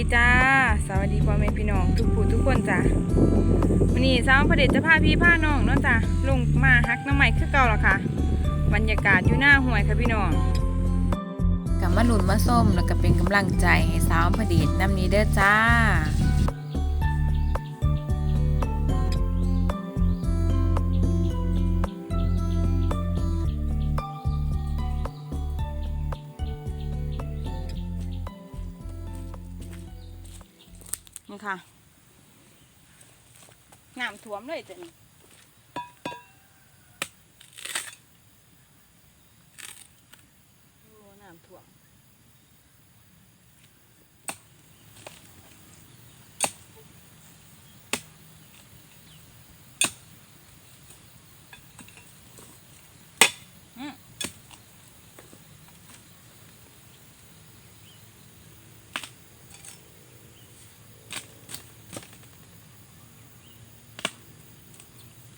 ดีจ้า สวัสดีพ่อแม่พี่น้อง ทุกผู้ทุกคนจ้าวันนี้สาวพระเดชจะพาพี่พาน้องเนาะจ้าลงมาฮักน้ำใหม่คือเก่าละค่ะ บรรยากาศอยู่หน้าห่วยค่ะพี่น้องกับมาหลุนมาส้มแล้วก็เป็นกำลังใจให้สาวผดิตน้ำนี้เด้อจ้า ท่วมเลยจ้ะนี่โอ้น้ำท่วม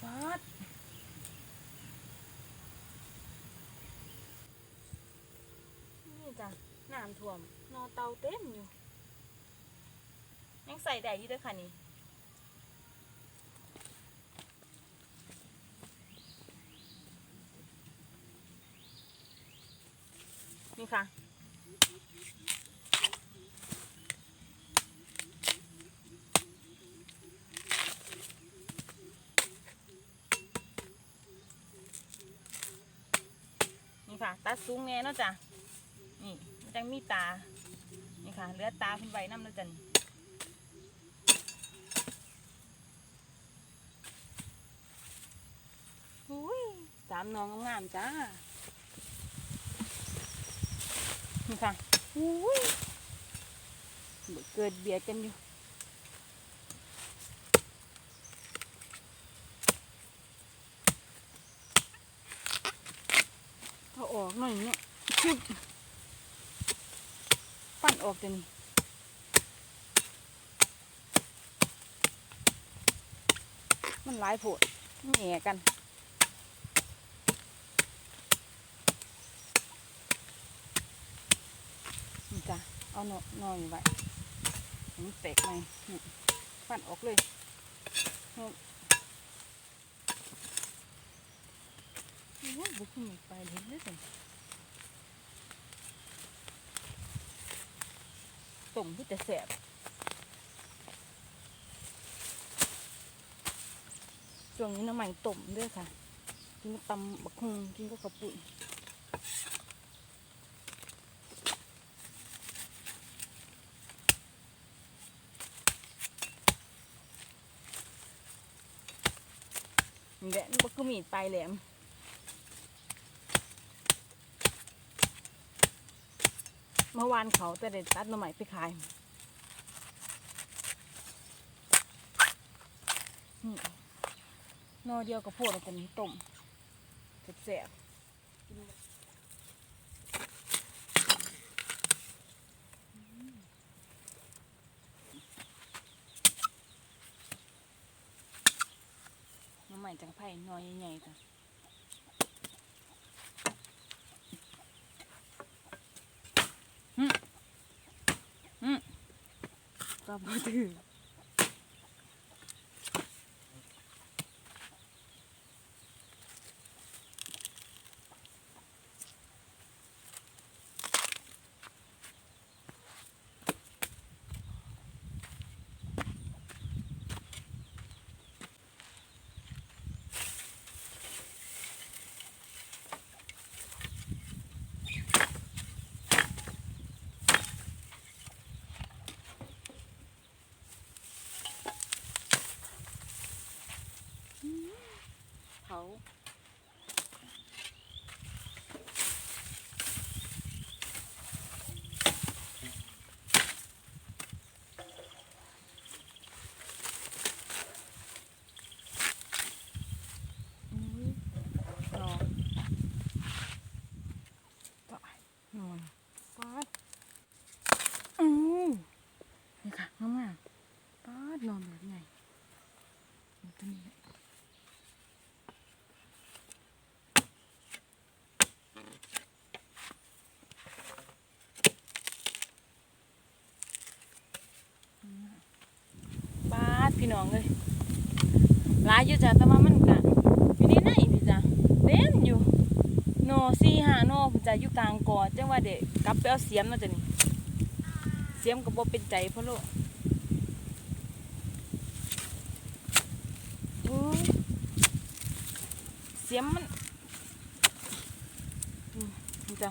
ปัดนี่จ้ะ น้ำท่วมนอเตาเต็มอยู่ ยังใส่ได้อยู่ด้วยค่ะนี่นี่ค่ะ นี่ค่ะตาสูงแน่เนาะจ้ะ จังมีตา นี่ค่ะ เหลือตาเพิ่นไว้น้ำแล้วจ้ะนี่อุ้ยสามน้องงามจ้า นี่ค่ะอุ้ยเกิดเบียดกันอยู่เอาออกหน่อยเนี่ยชุบ ออกเดี๋ยวนี้มันหลายผดแหน่กันนี่จ้ะเอาหน่อยหน่อยไว้ให้มันแตกไหมนี่ปั้นออกเลยโอ้บุกขึ้นไปเลยเลยจ้ะ ต้ มที่จะแสบช่วงนี้น้ำมันต้มด้วยค่ะ กินกับตำบักฮุงกินกับกระปุ่นแหลมก็คือมีดปลายแหลม มื่อวานเขาแต่เด็ดตัดหน่อไม้ไปขายนอเดียวกับพวกเราจะมีต้มแซ่บๆหน่อไม้จังไผ่นอยใหญ่ๆจ้ะ ก็บ่ถือเผาอุ้ยรอตายนอนฟาดอือนี่ค่ะงามๆฟาดนอนแบบไงตัวนี้แหละ พี่น้องเลยหลาย อยู่จ้ะแต่ว่ามันก็อยู่ในในพี่จ้ะเต็มอยู่โนสี่ห้าโนพี่จ้ะอยู่กลางกอจังว่าเด็กกลับไปเอาเสียมเนาะจ้ะนี่เสียมก็บ่เป็นใจพะโล้เสียมมันพี่จ้ะ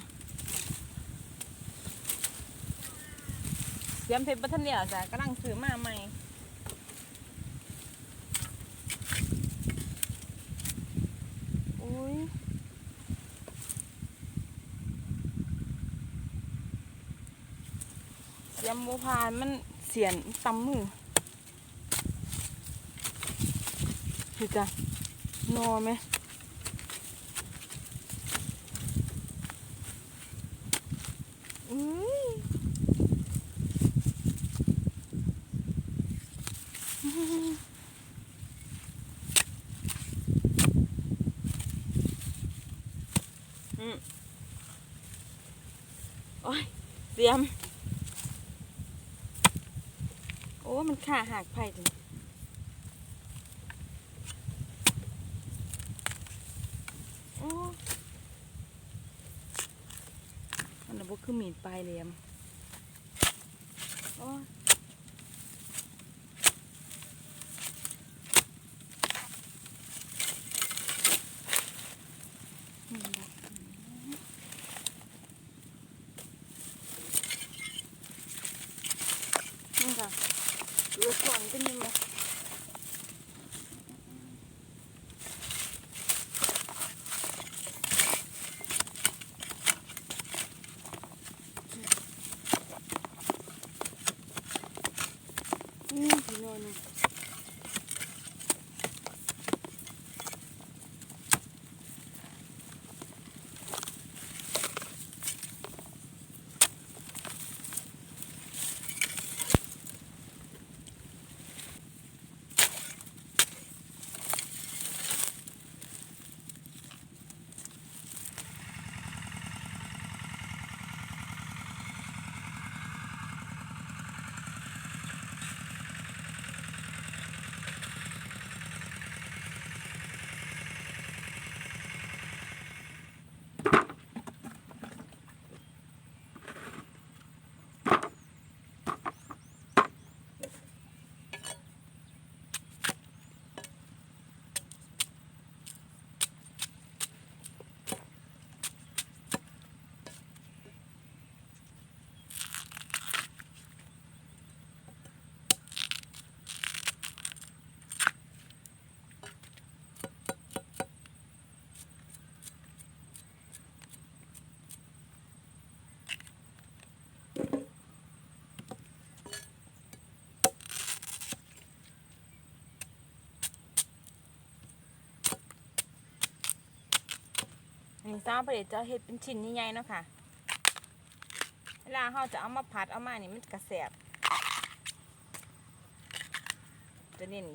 เสียมเพชรบัทันเดียวจ้ะกำลังซื้อมาใหม่อุ้ยเสี ยมโมพานมันเสียนตำมือเห็นจ้ะนอไหมอุ้ย อืมโอ้ยเตรียม โอ้ มันขาหักไผ่ถึงโอ้มันระบบคือมีดปลายเหลี่ยมโอ้ยนี่มันดัก นี่ค่ะดูก่อนเป็นยังไง นี่ พี่น้องนี่ซ้าประเดี๋ยวจะเห็ดเป็นชิ้นใหญ่ๆเนาะค่ะ เวลาเราจะเอามาผัดเอามานี่มันกระแสบจะเน้น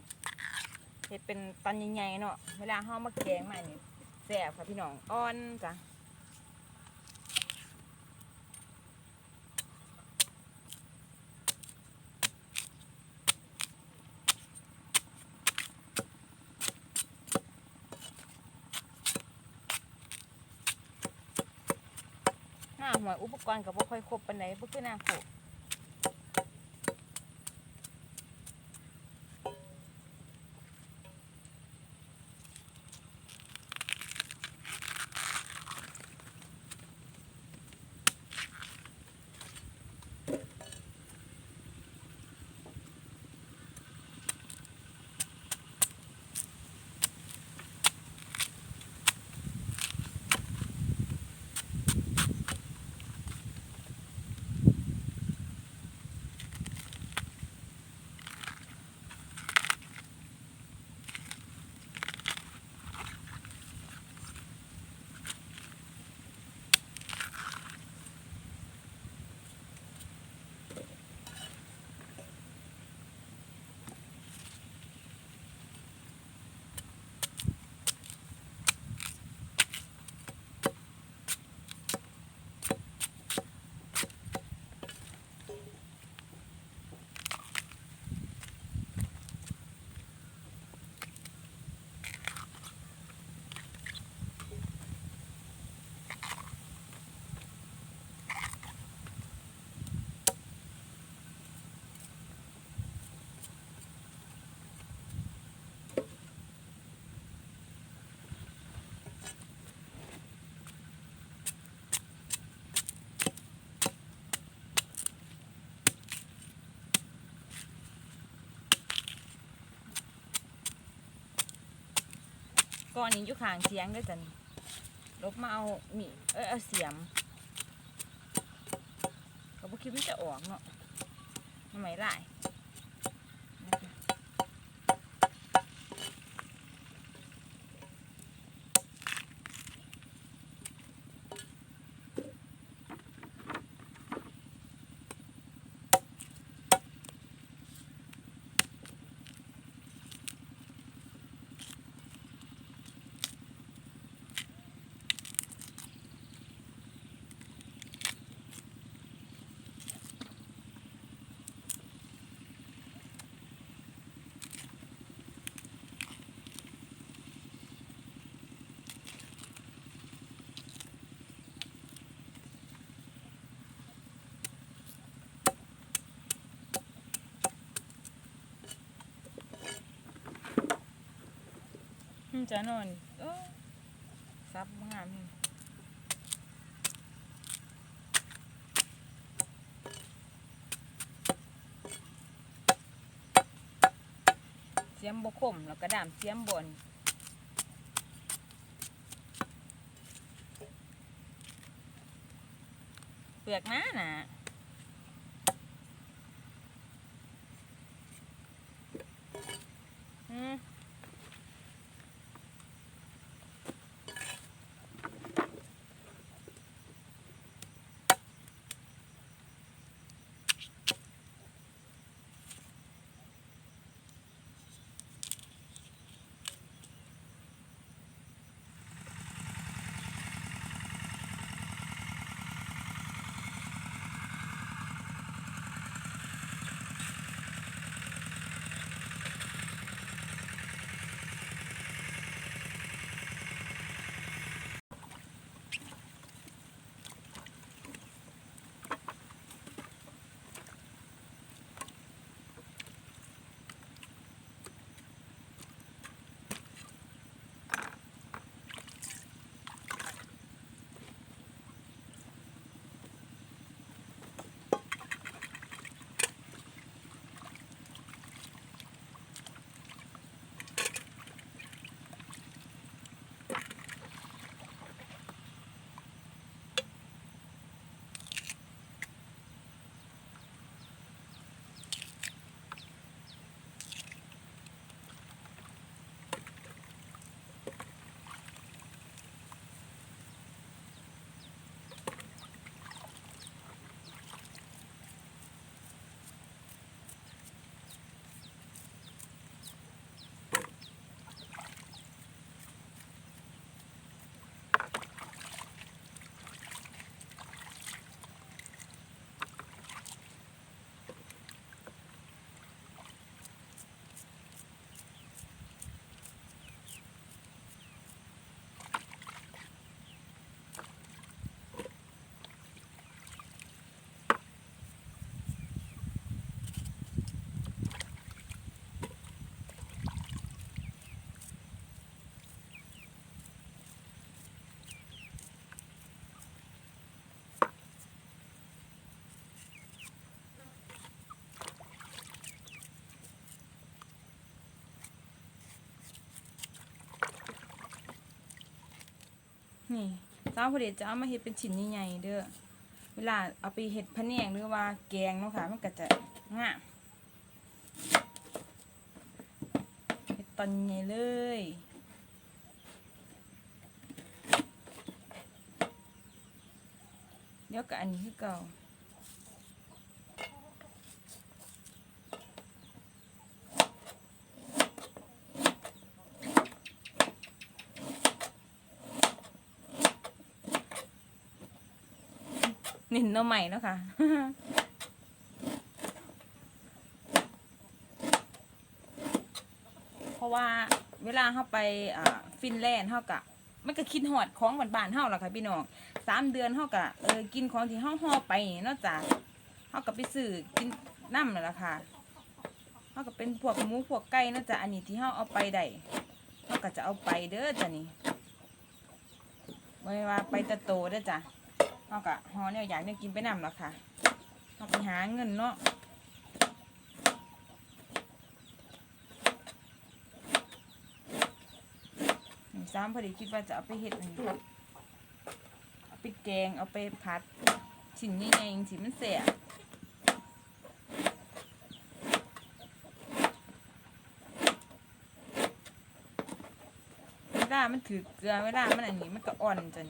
เห็ดเป็นตอนใหญ่ๆเนาะ เวลาเรามาแกงมานี่แสบค่ะพี่น้อง อ่อนจ้ะ ห น้ายอุปกรณ์กับบ่ค่อยครบปานใดบ่คือหน้าโข ก้อนนี้อยู่ข้างเสียงด้วยจันลบมาเอามีเออเอาเสียมเขาบ่คิดว่าจะออกเนาะทำไมหลายนะคะ อืมจะนอนเออซับงามเสียมบกคมแล้วก็ดามเสียมบนเปลือกหน้าหนาอื นี่สาวพอดีจะเอามาเห็ดเป็นชิ้นใหญ่ๆเด้อเวลาเอาไปเห็ดพะแนงหรือว่าแกงเนาะค่ะมันก็จะง่ามเห็ดตอนใหญ่เลยเดี๋ยวกับอันนี้คือเก่า นินหน้ำใหม่เนาะค่ะเพราะว่าเวลาเข้าไปฟินแลนด์เท่ากับมันก็คิดหอดของบ้านๆเฮาละค่ะพี่น้องสามเดือนเฮากับเออกินของที่เฮาห่อไปนี่เนอกจากเฮากับไปซื้อกินน้ำนั่นแหละค่ะเฮาก็เป็นพวกหมูพวกไก่นอกจากอันนี้ที่เฮาเอาไปได้เฮาก็จะเอาไปเด้อจ้ะนี่ไม่ว่าไปตะโตเด้อจ้ะ เอากะฮอเนี่ยอยากเนี่ยกินไปนำแล้วค่ะเอาไปหาเงินเนาะสามพอดีคิดว่าจะเอาไปเฮ็ดอันนี้เอาไปแกงเอาไปผัดชิ้นใหญ่ๆสิมันแสบเวลามันถือเกลือเวลามันอันนี้มันก็อ่อนจน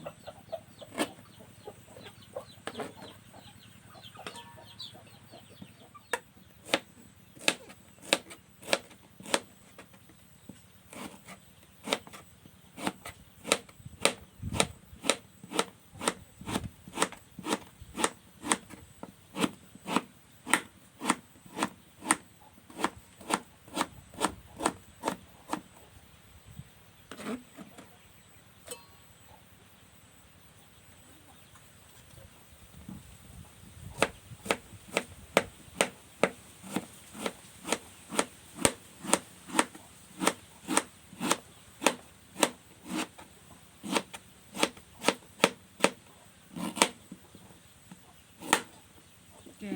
จะ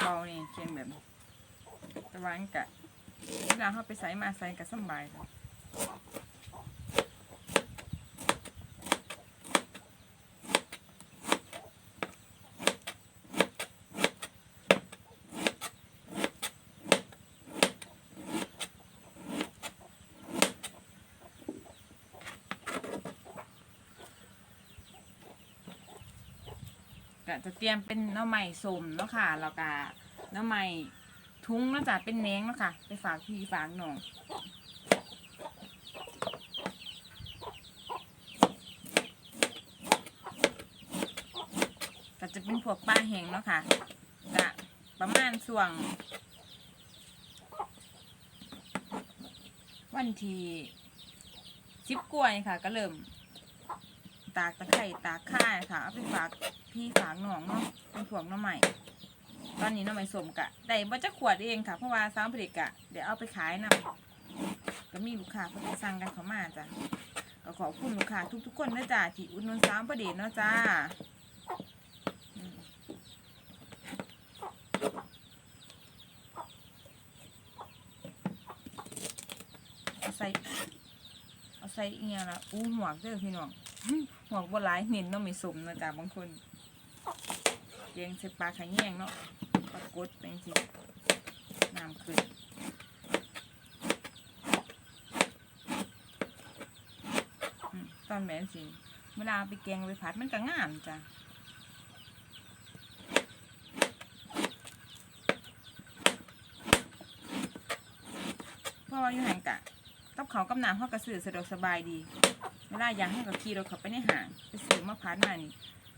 เบานี่เคียงแบบตะว่าอันกะเวลาเขาไปใส่มาใส่กะสบายเลย ก็จะเตรียมเป็นหน้ำใหม่สมเนาะค่ะแล้วก็หน้ำใหม่ทุ้งเนาะจ๊ะเป็นแหนงเนาะค่ะ ไปฝากพี่ฝากน้องก็จะเป็นพวกปลาแห้งเนาะค่ะจะประมาณส่วง วันที่สิบกว่านี่ค่ะ ก็เริ่ม ตากตะไคร่ตากข่ายค่ะเอาไปฝากพี่ฝากน้องเนาะเป็นพวกน้ำใหม่ตอนนี้น้ำใหม่สมกะได้บ่จะขวดเองค่ะเพราะว่าสามผลิตกะเดี๋ยวเอาไปขายนำก็มีลูกค้าเพิ่นสั่งกันเข้ามาจ้ะก็ขอบคุณลูกค้าทุกๆคนนะจ้ะที่อุดหนุนสามประเด็นเนาะจ้าอืมเอาใส่เอาใส่เอียละอู้หมวกเด้อพี่น้อง หมวกบ่หลายเน้นเนาะมีสมนะจ้ะบางคนเลี้ยงใส่ปลาขะแยงเนาะปลากดเป็นสิน้ำขึ้นตอนแม่นสิเวลาไปแกงไปผัดมันก็งามจ้ะเพราะว่าอยู่ห่างกะกับเขากับน้ำเขากระสือสะดวกสบายดี วลาอยากให้กับขี่รถเขาไปในห้างไปซื้อมาพัดมานี่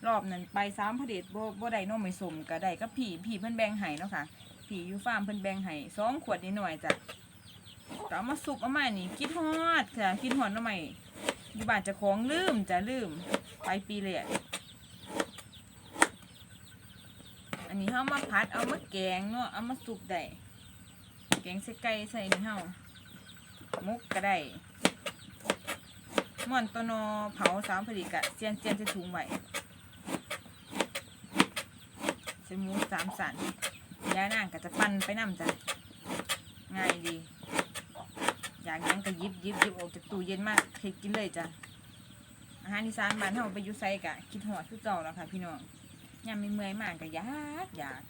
รอบนั้นไปสามพระเดชบ่บ่ได้นมไม่สมก็ได้กับพี่พี่เพิ่นแบ่งให้เนาะค่ะพี่อยู่ฟาร์มเพิ่นแบ่งให้สองขวดนิดหน่อยจ้ะก็เอามาสุกเอามานี่คิดฮอดค่ะคิดฮอดหน่อใหม่อยู่บ้านจะของลืมจะลืมไปปีเลยอะอันนี้เฮามาพัดเอามาแกงเนาะเอามาสุกได้แกงใส่ไก่ใส่นี่เฮามุกก็ได้ ม่วนตัวนอเผาสามผลิกะเจียนเจียนจะถุงไหวใส่หมูสามสันย้ายนางก็จะปั่นไปนำจ้ะง่ายดี อยากยังก็ยิบยิบยิบออกจากตู้เย็นมากเฮ็ดกินเลยจ้ะอาหารอีสานบ้านเฮาไปยู่ไสกะคิดฮอดคือเก่าแล้วค่ะพี่น้องยามมีเมื่อยมากก็อยากอยาก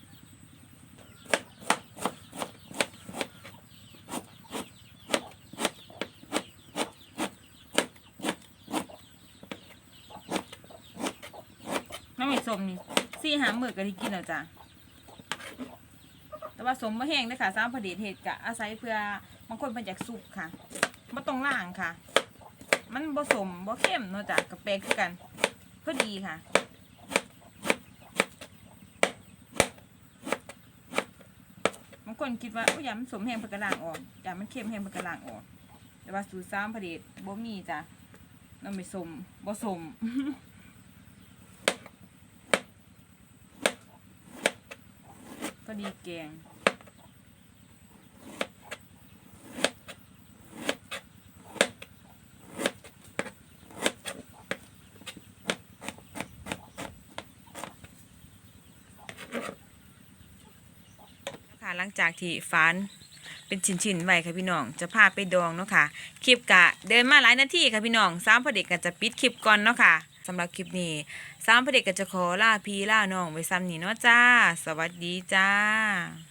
้ำไม่สมนี่สี่หามือก็ได้กินแล้วจ้ะแต่ว่าสมมะแห้งเลยค่ะสามพอดีเห็ดกะอาศัยเพื่อบางคนเป็นจากสุกค่ะม่ต้องล่างค่ะ มันผสมบ่เข้มเนาะจ้ะกับแปลกกันพอดีค่ะบางคนคิดว่าโอ้ยามันสมแห้งเพื่อกระลางออกอยามันเข้มแห้งเพื่อกระลางออก แต่ว่าสูตรสามพอดีบ่มีจ้ะเราไม่สมบ่สม ดีแกงหลังจากที่ฟันเป็นชิ้นๆไว้ค่ะพี่น้อง จะพาไปดองเนาะค่ะ คลิปกะเดินมาหลายนาทีค่ะพี่น้องสามพอดีกะจะปิดคลิปก่อนเนาะค่ะ สำหรับคลิปนี้สามพระเด็กก็จะขอลาพี่ลาน้องไว้ซ้ำนี้เนาะจ้า สวัสดีจ้า